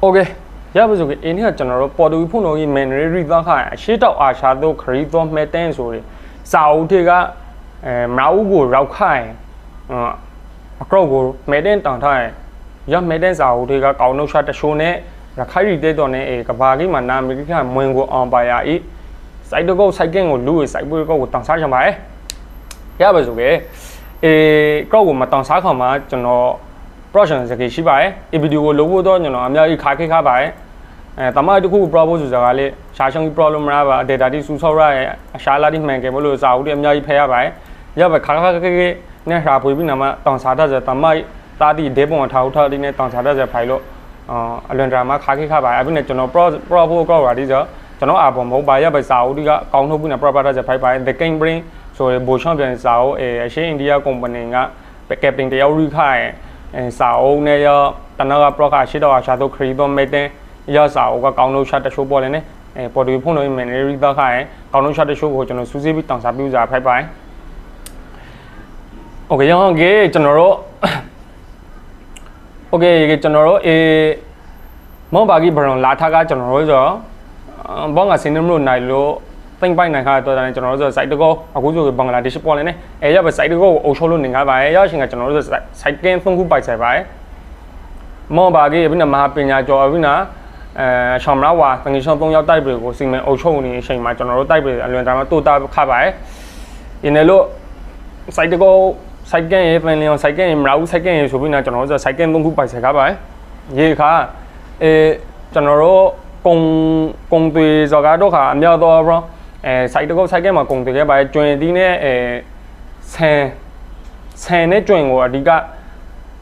โอเคရပါစို့အင်းကကျွန်တော်တို့ပေါ်တူဖုန်တော်ကြီးမန်နရီရီသွားခါအရှိတောက်အာရှာတို့ခရီးသွားမဲ့တန်းဆိုရင်စာအုပ်တွေကအဲမရာဦးကိုရောက်ခိုင်အကောက်ကိုမဲတန်းတောင်ထားရင်ရမဲတန်းစာအုပ်တွေကကောင်းနှုတ်ရှာတရှိုးနဲ့ရခိုင်ရီတဲ့တော်နဲ့အဲကဘာကြီးမှာနာအမေရိကမွင်ကိုအောင်ပါရဤစိုက်တကုတ်စိုက်ကင်းကိုလူရစိုက်ပွေးကုတ်ကိုတောင်စားချင်ပါရဲ့ရပါစို့ကေအေကောက်ကိုမတောင်စားခေါမှာကျွန်တော် production စကေရှိပါတယ်ဒီဗီဒီယိုကိုလုပ်ဖို့တော့ကျွန်တော်အများကြီးခါခိခါပါတယ်အဲတမတခု propose ဆိုတာကလေရှာရှုံကြီး problem ရပါ data တိစူဆောက်ရရဲ့အရှာလာတိမှန်ကဲမလို့စာအုပ်တွေအများကြီးဖယ်ရပါတယ်ရပါခါခါခိခိနဲ့ရှာဖွေပြီးနာမတောင်စားတတ်စတမတာတိဒေပုံထားဦးထားတိနဲ့တောင်စားတတ်စဖိုင်လို့အလွန်ဒရာမှာခါခိခါပါအဲ့ဒီနဲ့ကျွန်တော် pro propose ကောက်ပါဒီဆိုကျွန်တော်အာပေါ်မဟုတ်ပါရပါစာအုပ်တွေကကောင်းထုတ်ပြီးနဲ့ proper တတ်စဖိုင်ပါ the king brain ဆိုရဘူချန်ပြန်စာအုပ်အရှင်းအိန္ဒိယ company က captain တယောက်ရိခါရဲ့အဲ စာအုပ်နဲ့ရောတနကပရခရှိတော့ရှာတော့ခရီးတော့မဲတဲ့ရစာအုပ်ကကောင်းလို့ရှာတရှိုးပေါ်လေနဲ့အဲပေါ်တူဖုန်းလို့မန်နေရီတော့ခါရင်ကောင်းလို့ရှာတရှိုးကိုကျွန်တော်စူးစီးပြီးတောင်စားပြူစာဖိုက်ပိုင်းโอเคရောင်းကေကျွန်တော်တို့โอเคကျွန်တော်တို့အေမောင်ဘာကြီးဘရွန်လာထားကကျွန်တော်တို့ဆိုဘောငါစင်းနမလို့နိုင်လို့ သိမ့်ပိုင်နိုင်ခါတော့တယ်ကျွန်တော်တို့ဆို site တကောအခုဆိုဘင်္ဂလားဒေ့ရှ်ပေါ်လေနေအဲရပါ site တကောကိုအုပ်ချုပ်လို့နေငါပါရဲ့ရရှင်ကကျွန်တော်တို့ဆို site ကင်းသုံးခုပိုက်ဆိုင်ပါရဲ့မောဘာကြီးဘိနမဟာပညာကျော်ဘိနာအဲရှောင်းမလာဝါတငယ်ရှောင်း၃ယောက်တိုက်တွေကိုစီမံအုပ်ချုပ်နေအချိန်မှာကျွန်တော်တို့တိုက်တွေအလွန်တမ်းတိုးတာခပါရဲ့ဒီနယ်လို့ site တကော site ကင်းရေပန်လျောင် site ကင်းရေမလာဘူး site ကင်းရေဆိုပြီးနာကျွန်တော်တို့ဆို site ကင်းသုံးခုပိုက်ဆိုင်ခပါရဲ့ရေခါအဲကျွန်တော်တို့ကုံကုံတွေဇော်ကားတော့ခါအမြောက်တော့ bro အဲစိုက်တကုတ်စိုက်ကဲမှာကုန်တယ်ခဲ့ပါကျွင်တီးနဲ့အဲဆန်ဆန်နဲ့ကျွင်ကိုအဓိက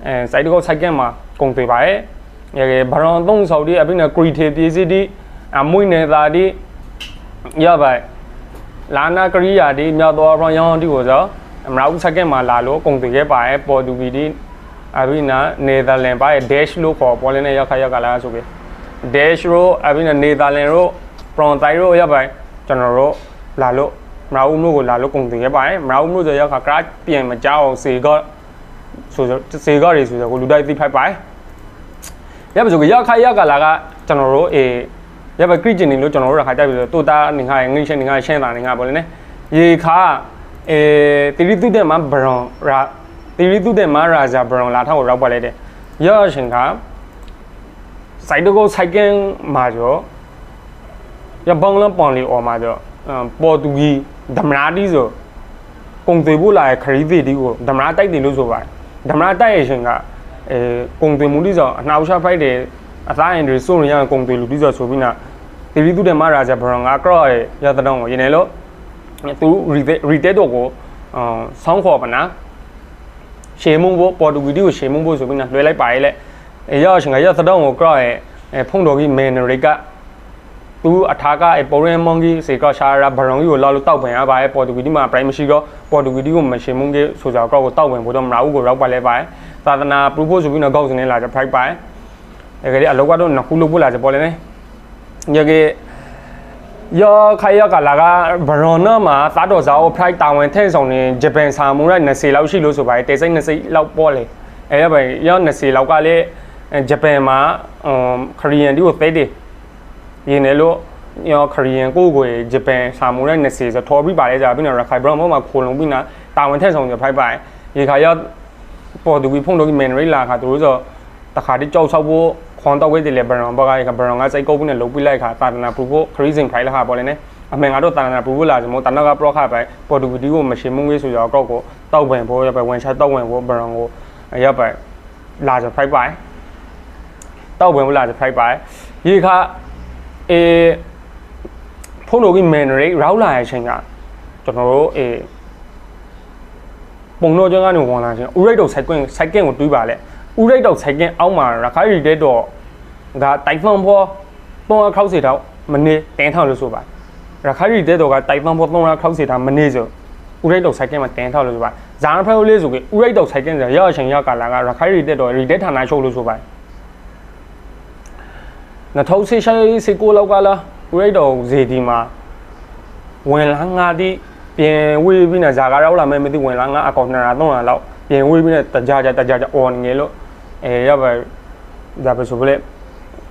အဲစိုက်တကုတ်စိုက်ကဲမှာကုန်တယ်ပါရဲ့ရေဘရွန်သုံးဆော်ဒီအပိနဲ့ကရီထေပြေးစီတီအမွိနေတာဒီရပါလာနာကရိယာဒီမြောက်တော်ဘရောင်းတီကိုဆိုအမရာဦးစိုက်ကဲမှာလာလို့ကုန်တယ်ခဲ့ပါရဲ့ပေါ်တူဂီဒီအပိနာနယ်သာလန်ပါရဲ့ dash လို့ခေါ်ပေါ်လင်းနဲ့ရောက်ခါရောက်ကလာဆိုပြီး dash လို့အပိနာနယ်သာလန်လို့ from တိုင်လို့ရပါ ကျွန်တော်တို့လာလို့မရာဦးမြို့ကိုလာလို့ကုန်တင်ခဲ့ပါတယ်မရာဦးမြို့ဆိုရောက်ခါကရပြန်မကြောက်အောင်စေကောဆိုစေကောတွေဆိုတော့ကိုလူတိုက်သိဖိုက်ပါတယ်ရပါဆိုရောက်ခါရောက်ကလာကကျွန်တော်တို့အေးရပါခရစ်ကျင်နေလို့ကျွန်တော်တို့ရခါတိုက်ပြီးတော့တူတာနေခါငိရှင်းနေခါရှင်းတာနေခါပေါ့လေရေခါအေးတီရီတုတဲ့မှာဘရွန်ရာတီရီတုတဲ့မှာရာဇာဘရွန်လာထောက်ကိုရောက်ပါလိုက်တယ်ရောရှင်ခါစိုက်တကိုစိုက်ကင်းမှာကျော် ရဘန်လပန်လီအော်မှာကျော်ပေါ်တူဂီဓမ္မရာတီဆိုကုံသေးဖို့လာရခရီးသေးတီကိုဓမ္မရာတိုက်တယ်လို့ဆိုပါတယ်ဓမ္မရာတိုက်ရရှင်ကအဲကုံသေးမှုတိဆိုအနှောက်ရှာဖိုက်တယ်အသားရင်တွေစိုးရရကုံသေးလူတိဆိုဆိုပြီးနာတီရီတူတယ်မရာဇာဘရန်ကကရော့ရရတဲ့တော့ရင်းနေလို့သူရီတက်တော့ကိုအော်ဆောင်းခေါ်ပါနာရှေမုံဘောပေါ်တူဂီတီကိုရှေမုံဘောဆိုပြီးနာလွှဲလိုက်ပါရဲ့လေအဲရရှင်ကရတဲ့တော့ကိုကရော့ရဖုန်တော်ကြီးမန်နရိက သူအထာကပေါ်ရင်မွန်ကြီးစေကရှာရာဘရုံကြီးကိုလောက်လို့တောက်ပင်ရပါရဲ့ပေါ်တူဂီတီမှာ prime မရှိတော့ပေါ်တူဂီတီကိုမရှင်မုန်းကြီးဆိုကြတော့ကိုတောက်ပင်ဖို့တော့မလာဘူးကိုရောက်ပါလဲပါသာသနာ propose ဆိုပြီးတော့ကောက်စနေလာကြ price ပါအဲကြအလောက်ကတော့နှစ်ခုလို့ပို့လာကြပေါ်လဲနေညကေယောခိုင်ရကလာကဘရွန်နာမှာသားတော်စားကို price တာဝန်ထဲဆောင်နေဂျပန်ဆာမူရ20လောက်ရှိလို့ဆိုပါတယ်တေစိတ်20လောက်ပေါ်လေအဲရပါရော20လောက်ကလည်းဂျပန်မှာခရီးယန်ဒီကိုသေးတယ် ရင်းနေလို့ရောခရီးယန်ကိုကိုဂျပန်ဆာမူရဲ20ဆိုထော်ပြီးပါလေကြာပြီးတော့ရခိုင်ဘရောင်းမှာခိုလုံပြီးနာတာဝန်ထက်ဆောင်ကြဖိုက်ပိုင်ရေခါရပေါ်တူပြီးဖုန်တော့မန်ရိလာခါသူတို့ဆိုတခါတည်းကြောက်ဆောက်ဖို့ခွန်တော့ဝဲတယ်လေဘရောင်းဘကကဘရောင်းကစိတ်ကုတ်ပြီးနဲ့လုံပြီးလိုက်ခါတာတနာပူဖို့ခရီးစင်ဖိုင်လာခါပေါ်လေနဲ့အမေငါတို့တာနာပူဖို့လာစမို့တနကပရောခါပိုင်ပေါ်တူဒီကိုမရှင်မုံငေးဆိုတော့ကောက်ကိုတောက်ပင်ဖို့ရပဲဝန်ချတောက်ဝင်ဖို့ဘရောင်းကိုရပဲလာကြဖိုက်ပိုင်တောက်ပင်ဖို့လာကြဖိုက်ပိုင်ရေခါ အေးဖုန်းတော်ကြီး manual ရောက်လာတဲ့အချိန်ကကျွန်တော်တို့အေးပုံတော့ကျောင်းကနေဝင်လာချင်းဥရိတ်တော့ cycling cycling ကိုတွေးပါလေဥရိတ်တော့ cycling အောက်မှာရခိုင်ရီတဲ့တော့ဒါတိုင်ဖန်ဘော3ခောက်စီတော့မနေတင်းထောက်လို့ဆိုပါရခိုင်ရီတဲ့တော့ကတိုင်ဖန်ဘော3ခောက်စီတာမနေဆိုဥရိတ်တော့ cycling မှာတင်းထောက်လို့ဆိုပါဇာန်ဖရိုလေးဆိုကဥရိတ်တော့ cycling ဆိုရောက်အချိန်ရောက်ကာလာကရခိုင်ရီတဲ့တော့ရီတဲ့ဌာနချုပ်လို့ဆိုပါ 2016 19လောက်ကလားဥရိတ်တော်ဇေဒီမှာဝင်လာငါတိပြင်ဝေးပြီးနေဇာကာရောက်လာမယ်မသိဝင်လာငါအကောင့်200 300လောက်ပြင်ဝေးပြီးနေတကြကြတကြကြအော်ငယ်လို့အဲရပါဒါပဲဆိုပလက်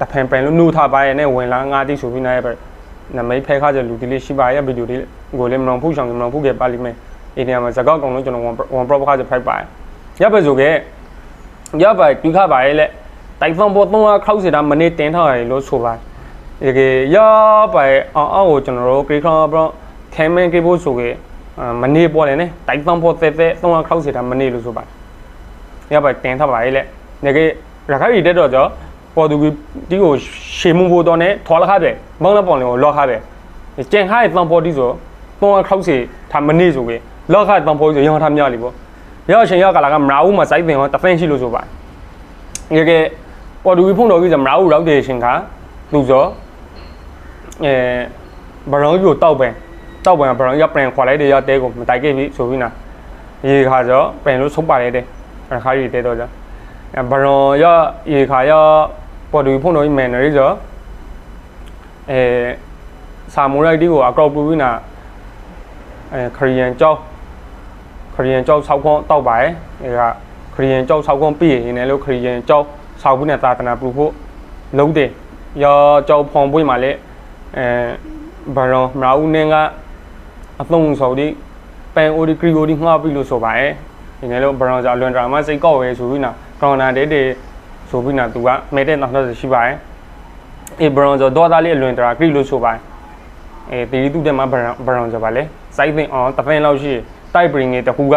တဖန်ပြန်လို့နှိုးထားပါရဲ့နဲ့ဝင်လာငါတိဆိုပြီးနားရဲ့ပဲနမိတ်ဖဲခါကြလူဒီလေးရှိပါရဲ့ဗီဒီယိုလေးကိုလည်းမလောင်ဖူးဆောင်မလောင်ဖူးခဲ့ပါလိမ့်မယ်ဒီနေရာမှာဇကောက်ကောင်လို့ကျွန်တော်ဝန်ဝန် pro ခါကြဖိုက်ပါရပဲဆိုခဲ့ရပါဒီခါပါရဲ့လေ တိုင်ဖန်ပေါ်တော့ခောက်စီတာမနေ့တင်ထားရလို့ဆိုပါဒီကေရပါအောင်အောင်ကိုကျွန်တော်တို့ grade ဘရောခဲမင်းကေဖို့ဆိုခဲ့မနေ့ပေါ်တယ်နဲ့တိုင်ဖန်ပေါ်တဲ့တဲ့တော့ခောက်စီတာမနေ့လို့ဆိုပါရပါတင်ထားပါရဲ့လေဒီကေရခိုင်ရီတက်တော့ကြောပေါ်သူဒီကိုရှေမှုဖို့တော့နဲ့ထွာလာခါတယ်မောင်းလာပေါ်လေကိုလောခါတယ်ကျန်ခါရဲ့တန်ပေါ်ဒီဆိုတော့ခောက်စီထားမနေ့ဆိုခဲ့လောခါတန်ပေါ်ဆိုရောင်းထားမြလီပေါ့ရောက်ရှင်ရောက်ကလာကမရာဦးမှာစိုက်ပင်ရောတဖန်ရှိလို့ဆိုပါဒီကေ ပေါ်သူဖုန်တော်ကြီးဆိုမရာဦးရောက်တယ်ရှင်ခါသူဆိုအဲဘရောင်းကြီးကိုတောက်ပင်တောက်ပင်ဘရောင်းရပြန်ခွာလိုက်တယ်ရတဲကိုမတိုက်ခဲ့ပြီဆိုပြီးနာရေခါဆိုပင်လို့ဆုံးပါလေတဲ့ခါရီတဲတော့ကြဘရောင်းရရေခါရပေါ်သူဖုန်တော်ကြီးမန်နရီဆိုအဲစာမူရိုက်တီကိုအကောက်ပူပြီးနာအဲခရီးယန်ကြောက်ခရီးယန်ကြောက်6ခွန်းတောက်ပါတယ်အဲကခရီးယန်ကြောက်6ခွန်းပြည့်ရင်လည်းလို့ခရီးယန်ကြောက် ဆောက်ဘူးနဲ့သာသနာပြုဖို့လုံးတယ်ရောကြောက်ဖုံပွင့်မှာလေအဲဘာရောမရာဦးနင်းကအသုံးဆော်ဒီပန်အိုဒီကရီအိုဒီငှားပြီလို့ဆိုပါတယ်ဒီနေ့လို့ဘရောင်ဂျာလွန်ဒရာမစိတ်ကောက်ရဲဆိုပြီးနာကော်နာဒေတေဆိုပြီးနာသူကမဲတဲ့နောက်တော့ရှိပါတယ်အေဘရောင်ဂျာဒေါ်သားလေးလွန်ဒရာကရီလို့ဆိုပါတယ်အဲတီရီတူတဲ့မှာဘရောင်ဂျာပါလေစိုက်သင်အောင်တဖင်လောက်ရှိတိုက်ပရင်嘅တခုက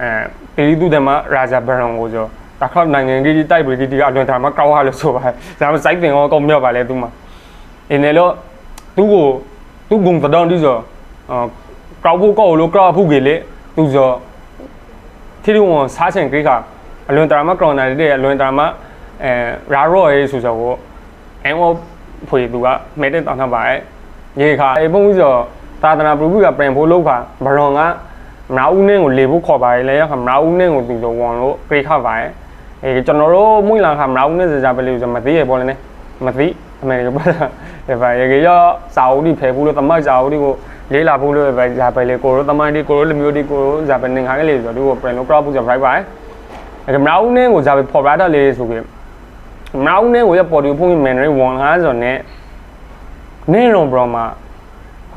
အဲတီရီတူတဲ့မှာရာဇာဘရောင်ကိုဆို တခါနိုင်ငံကြီးတိုက်ပွဲကြီးဒီကအလွန်တာမကောက်ရလို့ဆိုပါတယ်ဒါမှစိုက်ပင်ရောကောက်မြော့ပါလေသူမှာအင်းလေတော့သူ့ကိုသူ့ဂုံတော်ဒီဆိုကောက်ဖို့ကောက်လို့ကောက်ဖို့ကြီးလေသူဆိုထီလုံးစားချင်ကြီးကအလွန်တာမကောက်နိုင်တဲ့အလွန်တာမအဲရာရော့ရေးဆိုဆိုအန်ဝဖွေသူကမဲတဲ့တောင်းထားပါတယ်ရေခါအပုံးဆိုသာသနာပြုပြုကပြန်ဖို့လောက်ခါဘရွန်ကမရာဦးနှင်းကိုလေဖို့ခေါ်ပါတယ်လေခါမရာဦးနှင်းကိုသူဆိုဝန်လို့ပြေခါပါတယ် အဲကျွန်တော်တို့မွေးလာခါမနာဦးနင်းစကြပဲလို့ဆိုမသိရပေါ်လေနဲ့မသိအမေကပါဒါပါရေရောစာအုပ်ဒီဖယ်ဖို့လို့တမိုက်စာအုပ်ဒီကိုလေးလာဖို့လို့ပဲဇာပဲလေကိုရိုတမိုင်းဒီကိုရိုလူမျိုးဒီကိုရိုဇာပဲနေခါကလေးဆိုတော့ဒီကိုပြန်လို့ crowd ဖို့ဆို right ပါအဲမနာဦးနင်းကိုဇာပဲပေါ်ရတာလေးဆိုပြီးမနာဦးနင်းကိုရပေါ်ဒီဖုန်းမန်ရီဝန်ကားဆိုတော့နင်းရုံဘရောမှာ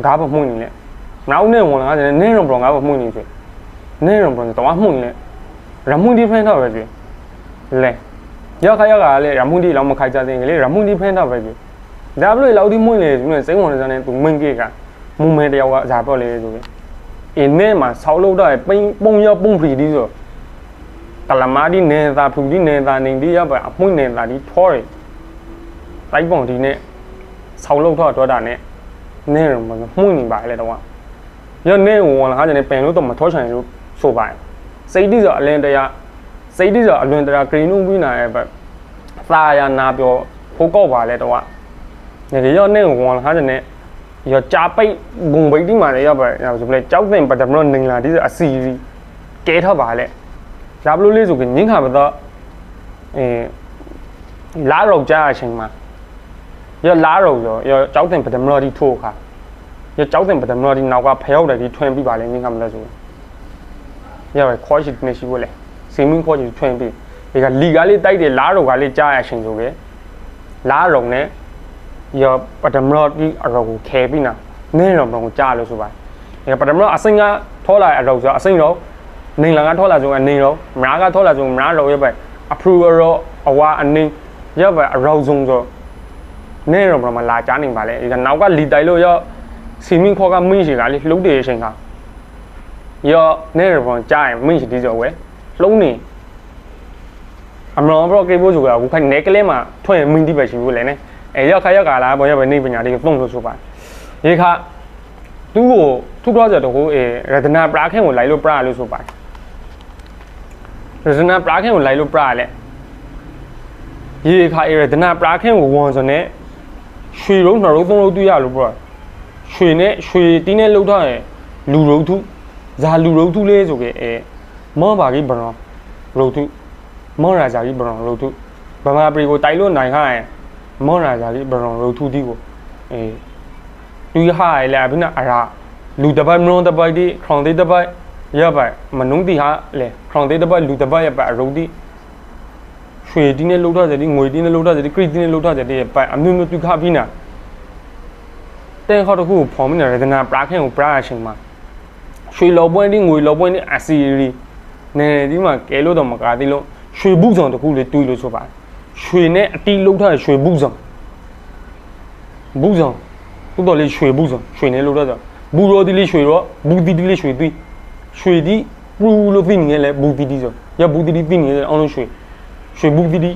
ကားပမှုန်နေလေမနာဦးနင်းဝန်ကားဆိုနင်းရုံဘရောကားပမှုန်နေဆိုနင်းရုံဘရောတော့မှုန်နေရမှုန်ဒီဖန်တော့ပဲပြီ လဲရောက်ခါရောက်ခါလေရမှုန်ဒီလောက်မခိုက်ကြသေးငလေရမှုန်ဒီဖန်တော့ပဲပြီဒါဘလို့လောက်ဒီမွင့်လေသူနဲ့စိတ်ဝင်စားနေသူမင်းကေကမူမဲတယောက်ကဇာပေါ့လေဆိုပြီးအင်းနဲ့မှာဆောက်လို့တော့ပိန်ပုံရပုံဖီဒီဆိုကလမာဒီနေတာဖူဒီနေတာနေဒီရပါအပွင့်နေတာဒီထောရတိုက်ပုံဒီနဲ့ဆောက်လို့တော့တော့တာနဲ့နဲရမမှုန်နေပါလေတော့ရနေဝင်လာကြနေပင်လို့တော့မထောချင်လို့ဆိုပါစိတ်တိဆိုအလင်းတရား စိတ်တိဆိုအလွန်တရားဂရင်းနုပြီးနာရဲ့ပဲသာယာနာပြောဖိုးကောက်ပါလေတော့နေရနေဝင်လာကြနေရကြာပိတ်ဂုံပိတ်ဒီမှာလည်းရပါရဆိုပြလဲကြောက်တဲ့ပဒမလို့နေလာဒီအစီရီကဲထားပါလေဒါဘလို့လေးဆိုကငင်းခါမတော့အဲလာတော့ကြာအချိန်မှာရလာတော့ရောရကြောက်တဲ့ပဒမလို့ဒီထိုးခါရကြောက်တဲ့ပဒမလို့ဒီနောက်ကဖျောက်တယ်ဒီထွင်ပြီးပါလေငင်းခါမလို့ဆိုရပါခေါ်ရှိနေရှိဘူးလေ စီမင်းခေါ်ရှိထွင်ပြီးဒီကလီကလေးတိုက်တယ်လာတော့ကလေးကြာအချိန်ဆိုပဲလာတော့နဲ့ရပထမတော့ဒီအရောကိုခဲပြီးနာနင်းတော့မလို့ကြားလို့ဆိုပါအဲပထမတော့အစိမ်းကထောလာအရောဆိုအစိမ်းတော့နေလာကထောလာဆိုအနေတော့မရာကထောလာဆိုမရာတော့ရပဲ approval ရောအဝါအနေရပဲအရောဆုံးဆိုနေတော့မလာကြားနေပါလေဒီနောက်ကလီတိုင်လို့ရစီမင်းခေါ်ကမင်းရှိကလေလှုပ်တဲ့အချိန်ကရောနေတော့ကြားရင်မင်းရှိဒီဆိုဝဲ လှုံးနေအမလောဘရကေဘိုးဆိုကအခုခိုင်နေကလေးမှာထွင်မင်းဒီပဲရှိဘူးလေနဲ့အဲရောက်ခါရောက်ကလာပေါ်ရပဲနေပညာတွေကိုသုံးလို့ဆိုပါရေခါသူ့ကိုထုတော့ကြတော့ဟိုအဲရတနာပရာခင်းကိုလိုက်လို့ပရာလို့ဆိုပါရတနာပရာခင်းကိုလိုက်လို့ပရာလေရေခါအဲရတနာပရာခင်းကိုဝန်ဆိုနေရွှေလုံးနှလုံးသုံးလုံးတွေ့ရလို့ပြောရွှေနဲ့ရွှေတင်းနဲ့လှုပ်ထားရင်လူရုပ်ထုဇာလူရုပ်ထုလေးဆိုကြအဲ မောပါကြီးဘရောရုပ်ထုမောရာဇာကြီးဘရောရုပ်ထုဗမာပြည်ကိုတိုက်လို့နိုင်ခါရင်မောရာဇာကြီးဘရောရုပ်ထုတီကိုအဲတူဟာလေအဘိနာအရာလူတပတ်မလုံးတပတ်ဒီခေါင်သေးတပတ်ရပါမနုံတီဟာလေခေါင်သေးတပတ်လူတပတ်ရပါအရုပ်တီရွှေတင်းနဲ့လှုပ်ထားကြတယ်ငွေတင်းနဲ့လှုပ်ထားကြတယ်ခရစ်တင်းနဲ့လှုပ်ထားကြတယ်ပိုင်အမျိုးမျိုးတူခပြီးနာတဲခေါ်တခုကိုဖော်မိနေရတနာပရာခင်းကိုပရာအချိန်မှာရွှေလော်ပွဲတင်းငွေလော်ပွဲတင်းအစီရီ နေဒီမှာကဲလို့တော့မကားသေးလို့ရွှေဘူးဆောင်တခုလေးတွေးလို့ဆိုပါရွှေနဲ့အတီးလှုပ်ထားတဲ့ရွှေဘူးဆောင်ဘူးဆောင်တော်တော်လေးရွှေဘူးဆောင်ရွှေနဲ့လှုပ်ထားကြဘူးရောဒီလေးရွှေရောဘူးဒီဒီလေးရွှေသွေးရွှေဒီပူလို့သိနေလဲဘူးဒီဒီဆိုရဘူးဒီဒီသိနေလဲအောင်လို့ရွှေရွှေဘူးတီတီ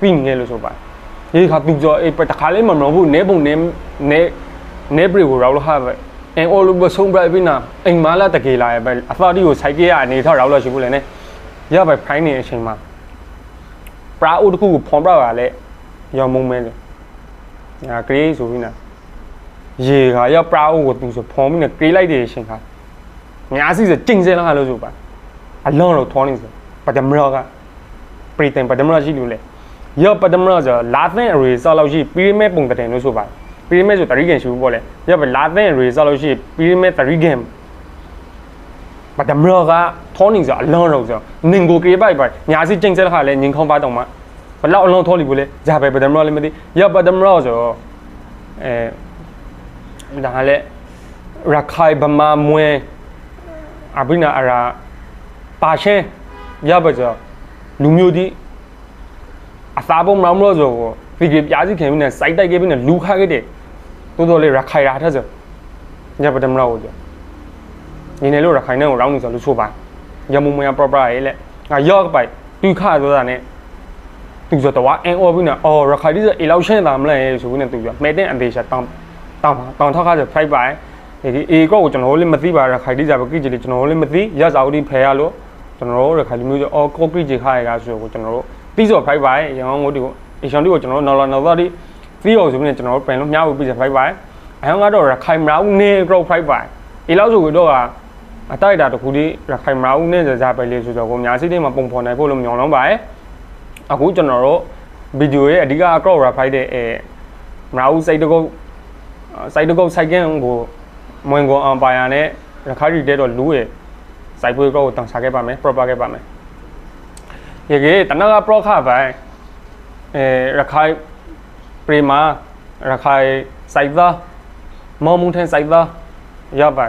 ပြီးနေလို့ဆိုပါဒီခါသူကြောအေးတခါလေးမမလို့ဘူးနဲပုံနဲနဲနဲပရီကိုရောက်လို့ဟာပဲ အင်အော်လိုဘဆုံးပြပြနာအိမ်မာလာတကေလာရဲ့ပဲအသာတီကိုစိုက်ကြရအနေထောက်ရောက်လို့ရှိဘူးလေနဲရပဲဖိုင်းနေအချိန်မှာပရာအိုတခုကိုဖွန်ပြပါလေရောင်မုံမဲလေညာဂရေးဆိုပြီးနာရေခါရပရာအိုကိုသူဆိုဖွန်ပြီးနေဂရေးလိုက်တဲ့အချိန်ခါညာစီစကျင်းစဲလာလို့ဆိုပါအလုံးတော့ထောင်းနေစပဒမရောကပရိသင်ပဒမရရှိလို့လေရောပဒမရဆိုလာသင်အရေဆောက်လို့ရှိပီရမစ်ပုံတဲ့လို့ဆိုပါပီရ မစ်ဆိုတရိကန်ရှိဘူးပေါ့လေရောပဲလာသင်အရေဆောက်လို့ရှိပီရမစ်တရိကန်ပဒမရကထောနေဆိုအလုံးတော့ဆိုနင်ကိုကေပိုက်ပိုက်ညာစီကျင်းစက်ခါလဲညင်ခေါင်းပါတော့မှာဘလောက်အလုံးထောလိဘူးလေဂျာပဲပဒမရလည်းမသိရောပဒမရဆိုအဲဒါလည်းရခိုင်ဗမာမွဲအဘိနာအရာပါရှင်းရပါကြောလူမျိုးဒီအသာပုံမလို့ဆို ဒီကပြားစီခင်ပြီးနဲ့စိုက်တိုက်ခဲ့ပြီးနဲ့လူခါခဲ့တဲ့တိုးတိုးလေးရခိုင်ရာထက်ဆိုညပဒမလို့ကြောနေနေလို့ရခိုင်နဲ့ကိုရောင်းနေဆိုလူချိုးပါရမုံမရ proper ရေးလက်ငါရောက်ပိုက်တူခါဆိုတာနဲ့သူဆိုတော့အန်အော်ပြီးနဲ့အော်ရခိုင်ဒီဆိုအလောက်ရှင်းတာမလဲဆိုပြီးနဲ့သူပြောမဲတဲ့အန်ဒေရှာတောင်းတောင်းတောင်းထောက်ခါဆို fight ပါဒီအေကောကိုကျွန်တော်လည်းမသိပါရခိုင်ဒီကြပဲကြည့်ကြလေကျွန်တော်လည်းမသိရစာဦးဒီဖယ်ရလို့ကျွန်တော်တို့ရခိုင်လူမျိုးဆိုအော်ကော့ကရစ်ဂျီခါရကဆိုကိုကျွန်တော်တို့ပြီးစော်ဖိုက်ပါရအောင်ငိုဒီကို အရှောင်းဒီကိုကျွန်တော်တို့နော်လာနော်တော့ဒီသီးအောင်ဆိုပြီးကျွန်တော်တို့ပြန်လို့မြှောက်ပြီးစော်ဖိုက်ပါအဟောင်းကတော့ရခိုင်မရာဦးနေကရော့ဖိုက်ပါအေလောက်ဆိုတော့ကအတိုက်တာတခုလေးရခိုင်မရာဦးနေစားပဲလေးဆိုတော့ကိုများစိတ်ထဲမှာပုံဖော်နိုင်ဖို့လို့မျှော်လင့်ပါတယ်အခုကျွန်တော်တို့ဗီဒီယိုရဲ့အဓိကအကော့ရဖိုက်တဲ့အဲမရာဦးစိတ်တကုတ်စိုက်တကုတ်စိုက်ကင်းကိုမွင်ကွန်အမ်ပါယာနဲ့ရခိုင်ရီတဲ့တော့လူရဲ့စိုက်ပွဲကောကိုတောင်းစားခဲ့ပါမယ် proper ခဲ့ပါမယ်ရေကေတနက pro ခပိုင်း အဲရခိုင်ပရီမာရခိုင်စိုက်သားမော်မုန်ထန်စိုက်သားရပါ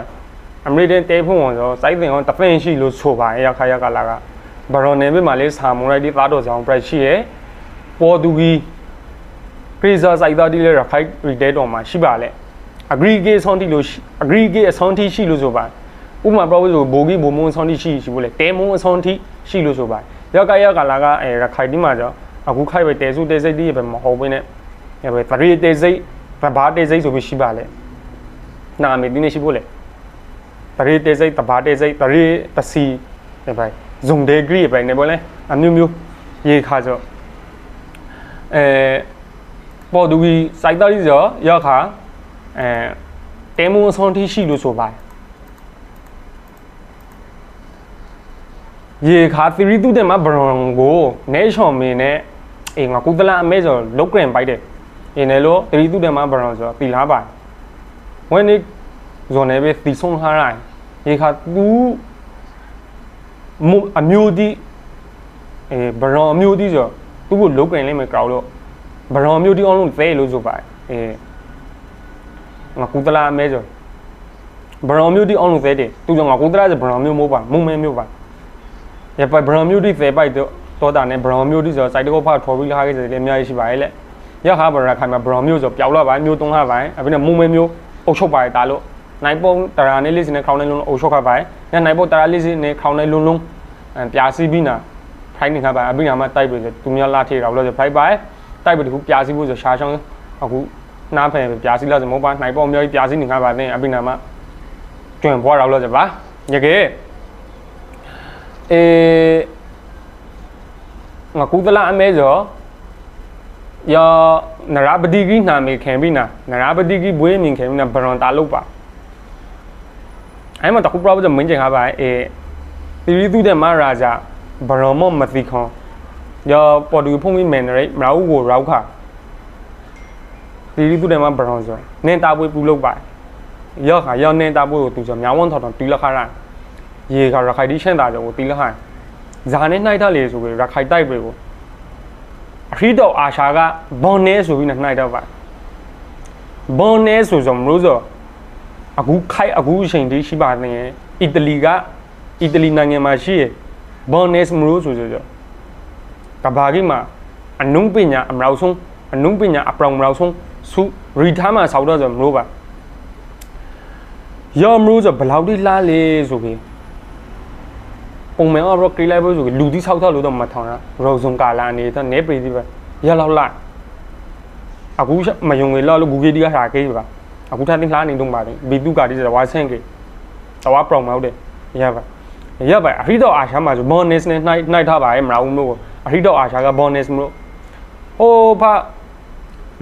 အမေရိကန်တဲဖုံဆိုစိုက်တင်အောင်တဖင်ရှိလို့ဆိုပါရခိုင်ရကလာကဘရော်နယ်ဘက်မှာလေးဆာမွန်ရိုက်ဒီသားတော်ဆောင် price ရှိရယ်ပေါ်တူဂီခရီးစာစိုက်သားဒီလေရခိုင်ရီတဲတော်မှာရှိပါလေ aggregate ဆောင်းတီလို့ aggregate အဆောင်းတီရှိလို့ဆိုပါဥပမာ pro ဆိုဘိုဂီဘိုမွန်ဆောင်းတီရှိရှိဘူးလေတဲမွန်အဆောင်းတီရှိလို့ဆိုပါရောက်ကရောက်ကလာကအဲရခိုင်ဒီမှာကြော အခုခိုက်ပဲတဲစုတဲစိတ်ဒီပဲမဟုတ်ဘဲနဲ့အဲပဲသရီတဲစိတ်ဘာတဲစိတ်ဆိုပြီးရှိပါလေနာမည်ဒီနေ့ရှိဖို့လေသရီတဲစိတ်တဘာတဲစိတ်သရီတစီအဲပဲဇုံဒေဂရီပဲနေဘောလေအမျိုးမျိုးရေခါကြောအဲပေါ်တူကြီးစိုက်သားကြီးကြောရောက်ခါအဲတဲမုံအဆုံးထိရှိလို့ဆိုပါတယ်ရေခါသီရီတုတဲ့မှာဘရွန်ကိုနဲချော်မင်းနဲ့ အေးငါကုသလအမဲဆိုလုတ်ကရင်ပိုက်တယ်အင်းလည်းလို့သီရီတုတဲ့မှာဘရွန်ဆိုတီလားပါဝင်းနေဇွန်နေပဲတီဆုံးထားရိုင်းရေခါသူမအမျိုးဒီအေးဘရွန်အမျိုးဒီဆိုသူ့ကိုလုတ်ကရင်လေးမကောက်လို့ဘရွန်အမျိုးဒီအောင်လို့သဲလို့ဆိုပါအေးငါကုသလအမဲဆိုဘရွန်မျိုးဒီအောင်လို့သဲတယ်သူကငါကုသလဆိုဘရွန်မျိုးမို့ပါမုံမဲမျိုးပါရပဘရန်မျိုးတိသေပိုက်တော့ တောတာနဲ့ဘရန်မျိုးတိဆိုစိုက်တကုတ်ဖတ်ထော်ပြီးလာခဲ့တယ်လည်းအများကြီးရှိပါရဲ့လေရခါဘရခိုင်မှာဘရန်မျိုးဆိုပျောက်လာပါမျိုးသုံးခါပါအပြင်မုံမဲမျိုးအုပ်ချုပ်ပါတာလို့နိုင်ပုံတရာနေလေးစနေခေါင်းနေလုံးအုပ်ချုပ်ခါပါညနိုင်ပုံတရာလေးစနေခေါင်းနေလုံးလုံးပြာစီးပြီးနာဖိုင်နေခါပါအပြင်မှာတိုက်ပြီးသူများလာထေတော့လို့ဆိုဖိုင်ပါတိုက်ပြီးတခုပြာစီးဖို့ဆိုရှာချောင်းအခုနားဖယ်ပြာစီးလို့ဆိုမဟုတ်ပါနိုင်ပုံအများကြီးပြာစီးနေခါပါတဲ့အပြင်မှာကျွန့်ဖွားတော့လို့ဆိုပါညကေအေ ငါကူတလာအမဲဆိုယောနရပတိကြီးနာမေခင်ပြီနာနရပတိကြီးဘွေးမြင်ခင်ပြီနာဘရွန်တာလုတ်ပါအဲ့မှာတခု problem မင်းကျင်ခါပါအေတီရီသူတဲ့မရာဂျာဘရွန်မော့မသိခွန်ယောပေါ်တူဖုန်မီမန်ရိတ်မရာဦးကိုရောက်ခါတီရီသူတဲ့မဘရွန်ဆိုနင်းတာပွေးပူလုတ်ပါယောခါယောနင်းတာပွေးကိုသူဆိုမြောင်းဝန်းထော်ထော်တီလခါရရေကရခိုင်ဒီရှင်းတာကြောကိုတီလဟန် ဇာနဲ့နှိုက်ထားလေဆိုပြီးရခိုင်တိုက်တွေကိုခရီးတော်အာရှာကဘွန်နဲဆိုပြီးနှိုက်တော့ပါဘွန်နဲဆိုဆိုမလို့ဆိုအခုခိုက်အခုအချိန်ဒီရှိပါတယ်အီတလီကအီတလီနိုင်ငံမှာရှိရဘွန်နဲမလို့ဆိုဆိုကဘာကြီးမှာအနုပညာအမလောက်ဆုံးအနုပညာအပရောင်မလောက်ဆုံးစုရီထားမှာဆောက်တော့ဆိုမလို့ပါရောမလို့ဆိုဘယ်လောက်ထိလားလေဆိုပြီး ပုံမှန်ကတော့ကလေးလိုက်ဖို့ဆိုလူတိဆောက်ထောက်လို့တော့မထောင်ရရောဇွန်ကာလာနေတော့နေပြည်ပဲရလောက်လာအခုမယုံလေလောက်လို့ဂူဂီတီကရှာကေးပါအခုထပ်တင်လှားနေတော့ပါတယ်ဘီတူကာဒီစဝါဆင့်ကေတဝါပရောင်မောက်တယ်ရပါရပါအဟိတော့အာရှာမှာဆိုဘောနစ်နဲ့နှိုက်နှိုက်ထားပါရဲ့မလာဘူးလို့အဟိတော့အာရှာကဘောနစ်မလို့ဟိုဖ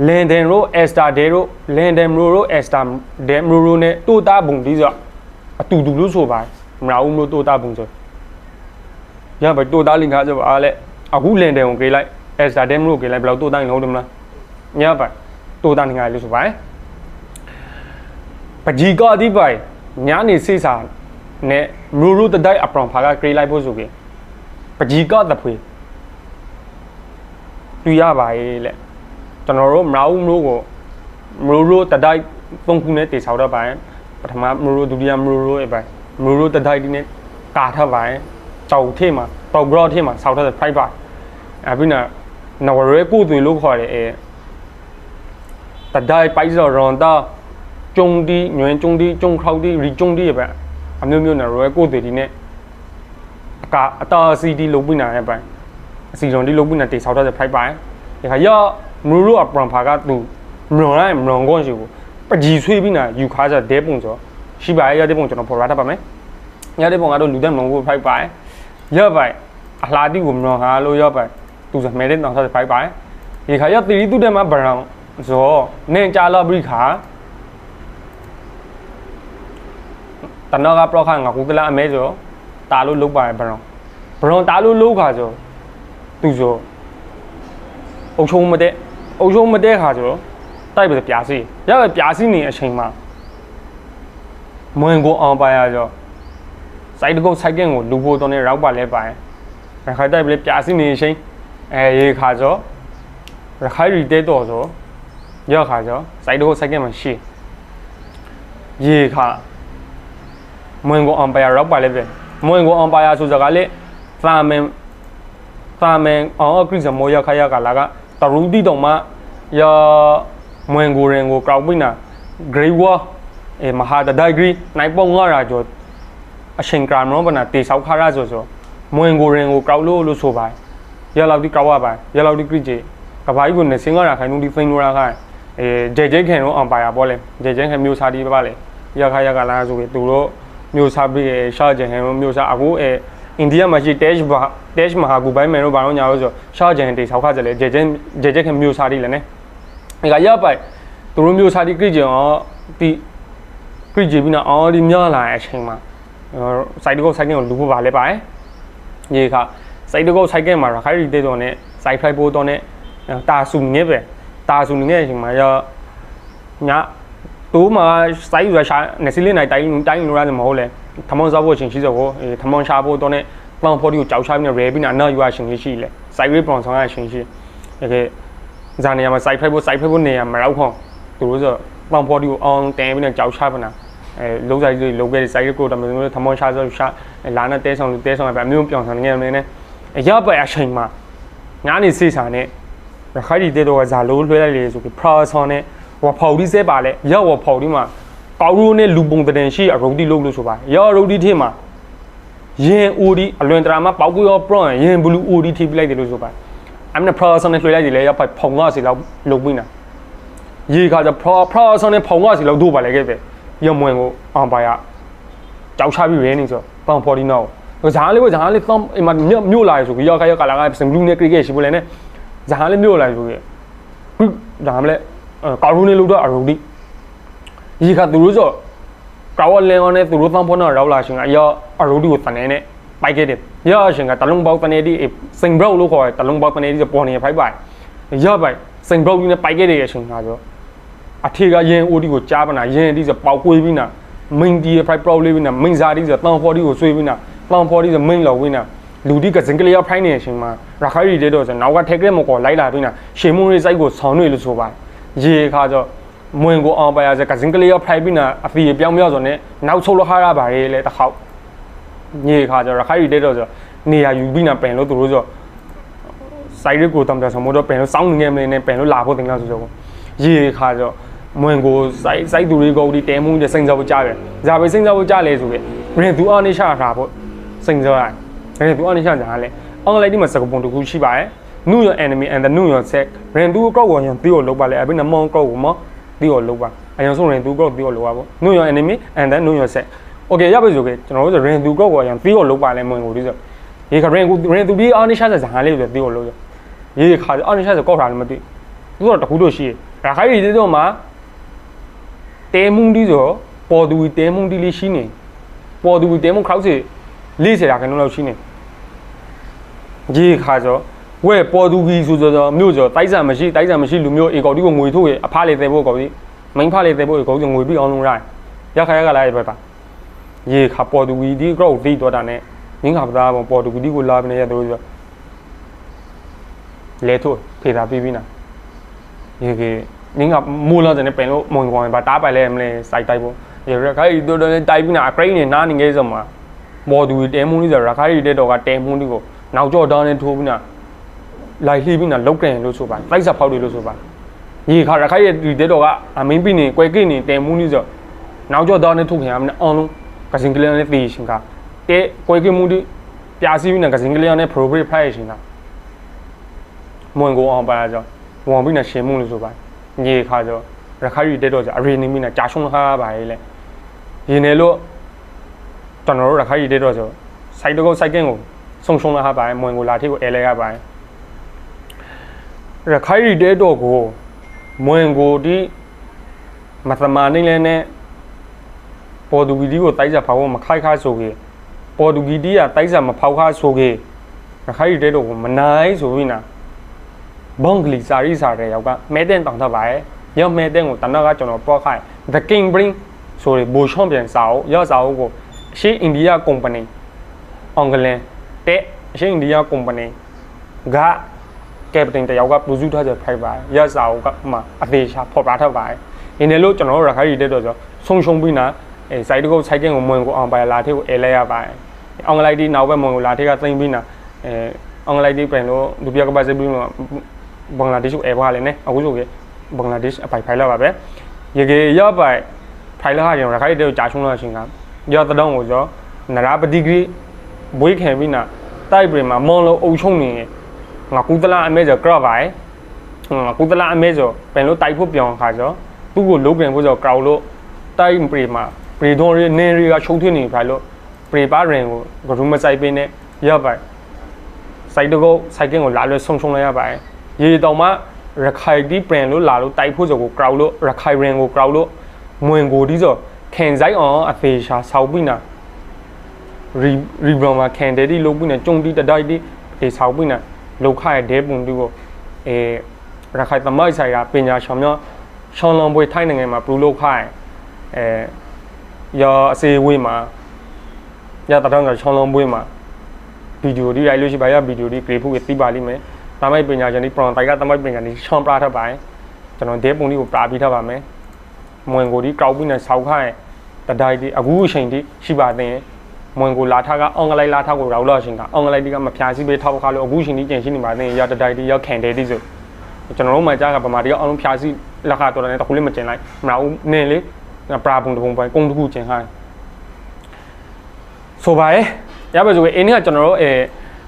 လန်ဒန်ရိုအက်စတာဒေရိုလန်ဒန်မရိုအက်စတာဒမ်မရိုနဲ့တိုတာဘုံဒီဆိုအတူတူလို့ဆိုပါမလာဘူးလို့တိုတာဘုံဆို ရပါတိုတာလင်ခါဆိုပါလေအခုလန်ဒန်ကိုကေးလိုက်အက်စတာဒမ်မရိုကေးလိုက်ဘယ်လောက်တိုတာရင်ဟုတ်တယ်မလားညပါတိုတာနေငါလို့ဆိုပါပကြီးကောဒီပိုင်ညာနေစိစာနဲ့မရူရူတတိုက်အပရောင်ဖာကကေးလိုက်ဖို့ဆိုကေပကြီးကောတဖွေတွေ့ရပါရဲ့လေကျွန်တော်တို့မရာဦးမျိုးကိုမရူရူတတိုက်သုံးခုနဲ့တေဆောက်တော့ပါရင်ပထမမရူရူဒုတိယမရူရူအပိုင်မရူရူတတိုက်ဒီနဲ့ကာထပ်ပါရင် ကြောက်ထေးမှာတောက်ဘရော့ထေးမှာဆောက်ထားတဲ့ fight ပါအပြီးတော့နော်ရဲကိုသွေလို့ခေါ်တယ်အဲတဒိုင်ပိုက်စော်ရွန်တာကျုံဒီညွင်ကျုံဒီကျုံခေါဒီရီကျုံဒီပဲအမျိုးမျိုးနော်ရဲကိုသွေဒီနဲ့အကအတာစီဒီလုံးပြနာရဲ့ပိုင်းအစီရုံဒီလုံးပြနာတေဆောက်ထားတဲ့ fight ပါဒီခါရောမရူရအပရံဖာကသူမလွန်လိုက်မလွန်ကောရှိကိုပကြီးဆွေးပြီးနာယူခါကြဒဲပုံဆိုရှိပါရဲ့ရတဲ့ပုံကျွန်တော်ဖော်ရတတ်ပါမယ်ရတဲ့ပုံကတော့လူတဲ့မလွန်ကို fight ပါရပိုင်အလှတိကိုမလွန်ဟာလို့ရပိုင်သူစမဲတဲ့နောက်ဆက် fight ပါဒီခါရတီရီတုတဲ့မှာဘရောင်ဇောနင်ကြလာပြီးခါတနောကပရောခါငါကူကလာအမဲဆိုတာလို့လုတ်ပါဘရောင်ဘရောင်တာလို့လုတ်ခါဆိုသူဆိုအုပ်ချုံမတဲ့အုပ်ချုံမတဲ့ခါဆိုတိုက်ပဲပြာစီရပဲပြာစီနေအချိန်မှာမွင်ကိုအောင်ပါရကြော စိုက်တကုတ်စိုက်ကင်ကိုလူဖို့တော့နေရောက်ပါလဲပါရင်ရခိုင်တိုက်ပဲပြာစီနေအချိန်အဲရေခါကြောရခိုင်ရီတဲတော်ဆိုရခါကြောစိုက်တကုတ်စိုက်ကင်မှာရှိရေခါမွင်ကိုအောင်ပါရရောက်ပါလဲပဲမွင်ကိုအောင်ပါရဆိုစကားလေသာမင်သာမင်အောင်အကရိစမောရခါရကလာကတရူတီတောင်မှရမွင်ကိုရင်ကိုကောက်ပိနာဂရေဝါအဲမဟာတဒိုင်ဂရီနိုင်ပုံငါရာကျော် အရှင်ကရမရောပနာတေဆောက်ခါရဆိုဆိုမွင်ကိုရင်ကိုကောက်လို့လို့ဆိုပါရလောက်ဒီကောက်ရပါရလောက်ဒီကရစ်ဂျေကဘာကြီးကိုနေစင်္ဂရာခိုင်နုဒီဖိန်လိုရာခိုင်အဲဂျေဂျေခင်ရောအမ်ပါယာပေါ်လေဂျေဂျေခင်မျိုးစားဒီပါလေရခါရကလာဆိုပြီးသူတို့မျိုးစားပြီးရှာဂျေခင်မျိုးစားအခုအဲအိန္ဒိယမှာရှိ dash ဘာ dash မဟာကူပိုင်းမယ်တို့ဘာလို့ညာလို့ဆိုရှာဂျန်တေဆောက်ခကြလေဂျေဂျေဂျေဂျေခင်မျိုးစားဒီလည်းねဒီကရပိုင်သူတို့မျိုးစားဒီကရစ်ဂျေရောဒီကရစ်ဂျေပြီးတော့အော်ဒီမြလာတဲ့အချိန်မှာ စိုက်တကုတ်စိုက်ကင်ကိုလူဖို့ပါလဲပါရေခစိုက်တကုတ်စိုက်ကင်မှာရခိုင်ရီတေတော့ ਨੇ စိုက်ဖလိုက်ပိုးတော့ ਨੇ တာဆူငဲပဲတာဆူငဲအချိန်မှာရညာတူမှာစိုက်ရရှာနေစီလေးနိုင်တိုင်းတိုင်းလိုရတယ်မဟုတ်လေထမွန်စားဖို့အချိန်ရှိစေကိုအဲထမွန်ရှာဖို့တော့ ne ပန်ဖော်ဒီကိုကြောက်ချပြီးနေရဲပြီးနာနောက်ယူရရှင်ရှိလေစိုက်ရေးပရွန်ဆောင်ရရှင်ရှိတကယ်ဇာနေရာမှာစိုက်ဖလိုက်ဖို့စိုက်ဖလိုက်ဖို့နေရာမရောက်ခွန်သူတို့ဆိုပန်ဖော်ဒီကိုအောင်တန်ပြီးနေကြောက်ချပနာ အဲလုံးဆိုင်ကြီးလုံးခဲ့တဲ့ site ကိုတမန်မျိုးထမွန်ရှာဆိုရှာလာနဲ့တဲဆောင်တဲဆောင်ပဲအမျိုးပြောင်းဆောင်နေနေနေအရပဲအချိန်မှာညာနေစိစာနဲ့ရခိုင်ဒီတဲ့တော့ဇာလုံးလွှဲလိုက်လေဆိုပြီး processor နဲ့ဝဖော်ဒီစဲပါလေရောက်ဝဖော်ဒီမှာကောက်ရိုးနဲ့လူပုံတန်ရှိအရုပ်ဒီလုံးလို့ဆိုပါရောရုပ်ဒီထင်းမှာရင် OD အလွန်တရာမှာပေါက်ကူရော pro ရင် blue OD ထိပြလိုက်တယ်လို့ဆိုပါအမန processor နဲ့လွှဲလိုက်တယ်လေရောက်ဖုံကစီလောက်လုံပြီးနာရေခါကျ pro processor နဲ့ဖုံကစီလောက်တို့ပါလေခဲ့ပဲ ရမွင်ကိုအောင်ပါရကြောက်ချပြီးရဲနေဆိုပန်ဖော်ဒီနောက်ဇာလေးကဇာလေးတော့အိမ်မှာမြို့လာရဆိုပြီးရောက်ခါရောက်ကလာကစင်ဘလူးနဲ့ခရစ်ကက်ရှိဖို့လဲနဲ့ဇာလေးမြို့လာဆိုပြီးဒါမှလည်းကာရူနေလို့တော့အရုံဒီဒီခါသူတို့ဆိုကာဝလန်နဲ့သူတို့တောင်းဖို့တော့ရောက်လာရှင်ကရောအရုံဒီကိုတန်နေနဲ့ပိုက်ခဲ့တယ်ရောရှင်ကတလုံးပေါက်တနေဒီစင်ဘရောလို့ခေါ်တယ်တလုံးပေါက်တနေဒီဆိုပေါ်နေဖိုက်ပိုက်ရောပိုက်စင်ဘရောကြီးနဲ့ပိုက်ခဲ့တယ်ရှင်ကဆို အထေကရင်အိုဒီကိုကြားပနာရင်ဒီဆိုပေါက်ကွေးပြီးနာမင်းဒီဖိုက်ပရောလေးပြီးနာမင်းစားဒီဆိုတောင်းဖို့ဒီကိုဆွေးပြီးနာတောင်းဖို့ဒီဆိုမင်းလော်ဝင်းနာလူဒီကစင်ကလေးရောက်ဖိုင်းနေတဲ့အချိန်မှာရခိုင်ရီတဲ့တော့ဆိုနောက်ကထဲကလေးမကောလိုက်လာပြီးနာရှေမုံရေးစိုက်ကိုဆောင်းနေလို့ဆိုပါရေခါကြောမွင်ကိုအောင်ပါရစကစင်ကလေးရောက်ဖိုင်းပြီးနာအဖီပြောင်းပြောင်းဆိုနေနောက်ဆုတ်လို့ခါရပါလေလေတခေါက်ညေခါကြောရခိုင်ရီတဲ့တော့ဆိုနေရာယူပြီးနာပင်လို့သူတို့ဆိုစိုက်ရကိုတမ်ပြဆောင်မတော့ပင်လို့စောင်းနေငယ်မနေနဲ့ပင်လို့လာဖို့တင်လာဆိုဆိုရေခါကြော မွင်ကိုစိုက်စိုက်သူတွေကိုဒီတဲမှုနဲ့စိန်စောကြားတယ်ဇာပဲစိန်စောကြားလဲဆိုပြီးရင်သူအောင်နေရှာတာပေါ့စိန်စောရတယ်ရင်သူအောင်နေရှာကြတယ်အင်္ဂလိပ်ဒီမှာစကားပုံတစ်ခုရှိပါတယ် know your enemy and the know your set ရင်သူကောက်ကိုရင်တီးကိုလောက်ပါလေအပြင်နမောင်းကောက်ကိုမတီးကိုလောက်ပါအရင်ဆုံးရင်သူကောက်တီးကိုလောက်ပါပေါ့ know your enemy and then know your set okay ရပါစို့ကေကျွန်တော်တို့ဆိုရင်သူကောက်ကိုရင်တီးကိုလောက်ပါလေမွင်ကိုဒီဆိုရေခရင်ကိုရင်သူဒီအောင်နေရှာတဲ့ဇာတ်လေးဆိုတီးကိုလောက်ရေခါအောင်နေရှာဆိုကောက်တာလည်းမသိသူတော့တခုတော့ရှိရခိုင်ဒီတော့မှာ တဲမုန်ဒီဆိုပေါ်သူတဲမုန်ဒီလေးရှိနေပေါ်သူတဲမုန်ခောက်စီ40ရာခိုင်နှုန်းလောက်ရှိနေရေခါဆိုဝဲပေါ်သူကြီးဆိုတော့မြို့ဆိုတိုက်ဆန်မရှိတိုက်ဆန်မရှိလူမျိုးအေကော်ဒီကိုငွေထုတ်ရအဖားလေးသေးဖို့ကော်ဒီမိန်းဖားလေးသေးဖို့ကော်ဒီငွေပြီးအောင်လုံးရိုင်းရခါရကလာရပဲပါရေခါပေါ်သူကြီးဒီကောက်တီးတော့တာနဲ့ငင်းခါပသားပေါ်ပေါ်သူကြီးကိုလာပြီးနေရတော့ဆိုလဲထုတ်ဖေတာပြီးပြီးနာရေကေ ငင်းကမူလာတဲ့ပင်လို့မွန်ကွန်ပါတားပိုင်လဲမလဲစိုက်တိုက်ဖို့ရေရခိုင်တို့တော့တိုက်ပြီးနာအကရိနေနားနေခဲ့စမှာပေါ်သူတဲမုန်းလေးဆိုရခိုင်တဲ့တော့ကတဲမုန်းလေးကိုနောက်ကျော်တောင်းနေထိုးပြီးနာလိုက်လှီးပြီးနာလုတ်ကြင်လို့ဆိုပါတိုက်ဆက်ဖောက်တယ်လို့ဆိုပါရေခါရခိုင်ရဲ့ဒီတဲ့တော့ကအမင်းပြီးနေကွယ်ကိနေတဲမုန်းလေးဆိုနောက်ကျော်တောင်းနေထုတ်ခင်ရမနဲ့အောင်လုံးကစင်ကလေးနဲ့တီးရှင်ကတဲကွယ်ကိမှုဒီပြာစီပြီးနာကစင်ကလေးနဲ့ appropriate price ရှင်ကမွန်ကိုအောင်ပါကြဝန်ပြီးနာရှင်မှုလို့ဆိုပါ ရေခါကြောရခိုင်ရီတက်တော့ကြအရင်နေမိနာကြာရှုံးခါပါလေလေရင်းနေလို့ကျွန်တော်တို့ရခိုင်ရီတက်တော့ဆိုစိုက်တကုတ်စိုက်ကင်းကိုဆုံရှုံးလာခါပါမွန်ကိုလာထိကိုအဲလဲရပါရခိုင်ရီတက်တော့ကိုမွန်ကိုဒီမသမာနေလဲနဲ့ပေါ်တူဂီဒီကိုတိုက်စားဖောက်ဖို့မခိုက်ခါဆိုကြီးပေါ်တူဂီဒီကတိုက်စားမဖောက်ခါဆိုကြီးရခိုင်ရီတက်တော့ကိုမနိုင်ဆိုပြီးနာ ဘုံကလီစာရီစာတဲ့ရောက်ကမဲတဲ့တောင်ထပ်ပါရဲ့ရောက်မဲတဲ့ကိုတနကကျွန်တော်ပေါ့ခိုင် The King Bring ဆိုရဘူရှောင်းပြန်စာအုပ်ရောက်စာအုပ်ကိုအရှိအိန္ဒိယကုမ္ပဏီအင်္ဂလန်တဲ့အရှိအိန္ဒိယကုမ္ပဏီကကပတင်တယောက်ကပရိုဂျူထားတဲ့ဖိုက်ပါရောက်စာအုပ်ကမှအသေးချာဖော်ပြထားပါတယ်ဒီနေ့လို့ကျွန်တော်တို့ရခိုင်ရီတက်တော့ဆိုဆုံရှုံပြီးနာအဲစိုက်တကုတ်စိုက်ကင်းကိုမွန်ကိုအောင်ပါလာသေးကိုအဲလဲရပါတယ်အင်္ဂလိပ်ဒီနောက်ဘက်မွန်ကိုလာသေးကသိမ့်ပြီးနာအဲအင်္ဂလိပ်ဒီပြန်လို့ဒုပြကပါစေပြီးမှာ ဘင်္ဂလားဒေ့ရှ်အဲပါလေနဲ့အခုဆိုကေဘင်္ဂလားဒေ့ရှ်အပိုင်ဖိုင်လာပါပဲရေကေရပိုင်ဖိုင်လာဟာကျွန်တော်ရခိုင်တဲ့ကြာချုံလာရှင်ကရတတောင်းကိုကြောနရာပတိဂရိဘွေးခံပြီးနာတိုက်ပြင်မှာမွန်လုံးအုံချုံနေငါကူတလာအမဲကြောကရပိုင်ငါကူတလာအမဲကြောပင်လို့တိုက်ဖို့ပြောင်းခါကြောသူ့ကိုလုံးပြင်ဖို့ကြောကောက်လို့တိုက်ပြင်မှာပရီဒွန်ရီနေရီကချုံထွင်းနေဖိုင်လို့ပရီပါရင်ကိုဂရုမဆိုင်ပင်းနဲ့ရပိုင်စိုက်တကုတ်စိုက်ကင်းကိုလာလွယ်ဆုံဆုံလိုက်ရပါတယ် ရေတောင်မှရခိုင်ဒီ brand လို့လာလို့တိုက်ဖို့ဆိုကို crowd လို့ရခိုင် brand ကို crowd လို့မွင်ကိုဒီဆိုခင်ဆိုင်အောင်အသေးရှာဆောက်ပြီးနာရီရီဘရောင်မှာခင်တယ်ဒီလုပ်ပြီးနာကြုံတီတတိုက်ဒီဒီဆောက်ပြီးနာလောက်ခရတဲ့ပုံတူကိုအဲရခိုင်သမိုင်းဆိုင်ရာပညာရှင်များရှောင်းလွန်ပွဲထိုင်းနိုင်ငံမှာပလူလောက်ခရအဲရအစေဝေးမှာရတတောင်းကရှောင်းလွန်ပွဲမှာဗီဒီယိုဒီရိုက်လို့ရှိပါရဗီဒီယိုဒီဂရေဖို့ကိုသိပါလိမ့်မယ် တမိုက်ပညာရှင်ဒီပရွန်တိုက်ကတမိုက်ပညာရှင်ရှောင်းပလာထပ်ပါတယ်ကျွန်တော်ဒဲပုံလေးကိုပလာပြီးထပ်ပါမယ်မွင်ကိုဒီကောက်ပြီးနေဆောက်ခိုင်းတဒိုက်ဒီအခုအချိန်ဒီရှိပါတဲ့မွင်ကိုလာထားကအင်္ဂလိပ်လာထားကိုရောက်လို့ရှင်ကအင်္ဂလိပ်ဒီကမဖြာစီပေးထောက်ခါလို့အခုချိန်ဒီကျန်ရှိနေပါတဲ့ရောက်တဒိုက်ဒီရောက်ခံတယ်ဒီဆိုကျွန်တော်တို့မှကြားကဗမာဒီကအလုံးဖြာစီလက်ခါတော်တယ်တခုလေးမကျင်လိုက်မလားဦးနင်းလေပရာပုံတပုံပိုင်ကုန်းတခုကျင်ခိုင်းဆိုပါရဲ့ရပါဆိုရင်အင်းကကျွန်တော်တို့အဲ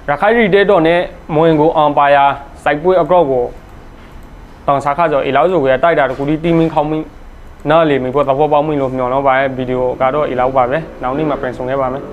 ရခိုင်ရီတဲတော့နဲ့မွင်ကိုအောင်ပါယာစိုက်ပွဲအကောက်ကိုတောင်စားခါကြောအီလောက်ဆိုကြတိုက်တာတကူဒီတီမင်းခေါင်းမင်းနားလေမင်းပေါ်တော့ပေါင်းမင်းလို့မျောတော့ပါရဲ့ဗီဒီယိုကတော့အီလောက်ပါပဲနောက်နေ့မှပြန်ဆောင်ခဲ့ပါမယ်